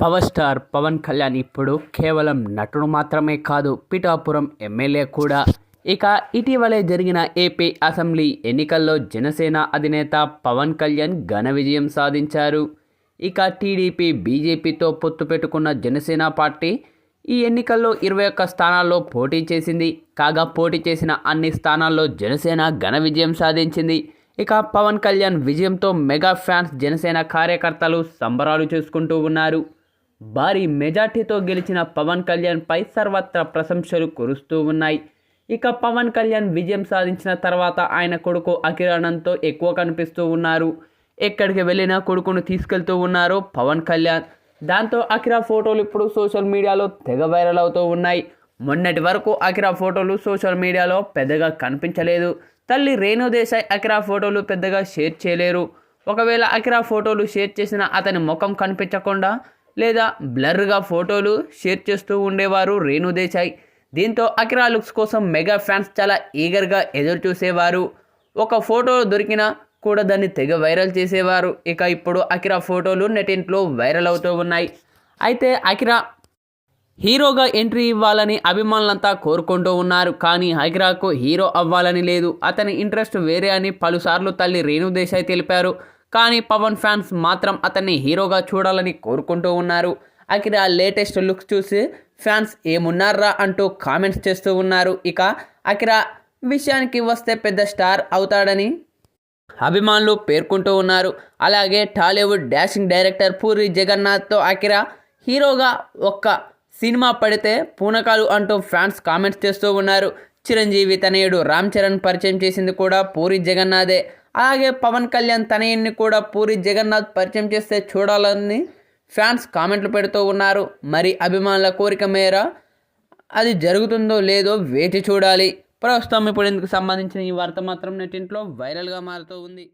Power star Pawan Kalyan ఇప్పుడు కేవలం నటుడు మాత్రమే కాదు పిఠాపురం ఎమ్మెల్యే కూడా. ఇక ఇటీవలే జరిగిన ఏపీ అసెంబ్లీ ఎన్నికల్లో జనసేన అధినేత పవన్ కళ్యాణ్ ఘన విజయం సాధించారు. ఇక టీడీపీ బీజేపీతో పొత్తు పెట్టుకున్న జనసేన పార్టీ ఈ ఎన్నికల్లో ఇరవై ఒక్క స్థానాల్లో పోటీ చేసింది. కాగా పోటీ చేసిన అన్ని స్థానాల్లో జనసేన ఘన విజయం సాధించింది. ఇక పవన్ కళ్యాణ్ విజయంతో మెగా ఫ్యాన్స్ జనసేన కార్యకర్తలు సంబరాలు చేసుకుంటూ ఉన్నారు. భారీ మెజార్టీతో గెలిచిన పవన్ కళ్యాణ్పై సర్వత్రా ప్రశంసలు కురుస్తూ ఉన్నాయి. ఇక పవన్ కళ్యాణ్ విజయం సాధించిన తర్వాత ఆయన కొడుకు అఖిరానంతో ఎక్కువ కనిపిస్తూ ఉన్నారు. ఎక్కడికి వెళ్ళినా కొడుకును తీసుకెళ్తూ ఉన్నారు పవన్ కళ్యాణ్. దాంతో అఖిరా ఫోటోలు ఇప్పుడు సోషల్ మీడియాలో తెగ వైరల్ అవుతూ ఉన్నాయి. మొన్నటి వరకు అఖిరా ఫోటోలు సోషల్ మీడియాలో పెద్దగా కనిపించలేదు. తల్లి రేణు దేశాయ్ అఖిరా ఫోటోలు పెద్దగా షేర్ చేయలేరు. ఒకవేళ అఖిరా ఫోటోలు షేర్ చేసిన అతని ముఖం కనిపించకుండా లేదా బ్లర్గా ఫోటోలు షేర్ చేస్తూ ఉండేవారు రేణు దేశాయ్. దీంతో అకిరా లుక్స్ కోసం మెగా ఫ్యాన్స్ చాలా ఈగర్గా ఎదురు చూసేవారు. ఒక ఫోటో దొరికినా కూడా దాన్ని తెగ వైరల్ చేసేవారు. ఇక ఇప్పుడు అకిరా ఫోటోలు నెటింట్లో వైరల్ అవుతూ ఉన్నాయి. అయితే అకిరా హీరోగా ఎంట్రీ ఇవ్వాలని అభిమానులంతా కోరుకుంటూ ఉన్నారు. కానీ అకిరాకు హీరో అవ్వాలని లేదు. అతని ఇంట్రెస్ట్ వేరే అని పలుసార్లు తల్లి రేణు దేశాయ్ తెలిపారు. కానీ పవన్ ఫ్యాన్స్ మాత్రం అతన్ని హీరోగా చూడాలని కోరుకుంటూ ఉన్నారు. అకిరా లేటెస్ట్ లుక్స్ చూసి ఫ్యాన్స్ ఏమున్నారా అంటూ కామెంట్స్ చేస్తూ ఉన్నారు. ఇక అకిరా విషయానికి వస్తే పెద్ద స్టార్ అవుతాడని అభిమానులు పేర్కొంటూ ఉన్నారు. అలాగే టాలీవుడ్ డాషింగ్ డైరెక్టర్ పూరి జగన్నాథ్తో అఖిరా హీరోగా ఒక్క సినిమా పడితే పూనకాలు అంటూ ఫ్యాన్స్ కామెంట్స్ చేస్తూ ఉన్నారు. చిరంజీవి తనయుడు రామ్ చరణ్ పరిచయం చేసింది కూడా పూరి జగన్నాథే. అలాగే పవన్ కళ్యాణ్ తనయుడిని కూడా పూరి జగన్నాథ్ పరిచయం చేస్తే చూడాలని ఫ్యాన్స్ కామెంట్లు పెడుతూ ఉన్నారు. మరి అభిమానుల కోరిక మేర అది జరుగుతుందో లేదో వేచి చూడాలి. ప్రస్తుతం ఇప్పుడు ఇందుకు సంబంధించిన ఈ వార్త మాత్రం నెట్టింట్లో వైరల్గా మారుతూ ఉంది.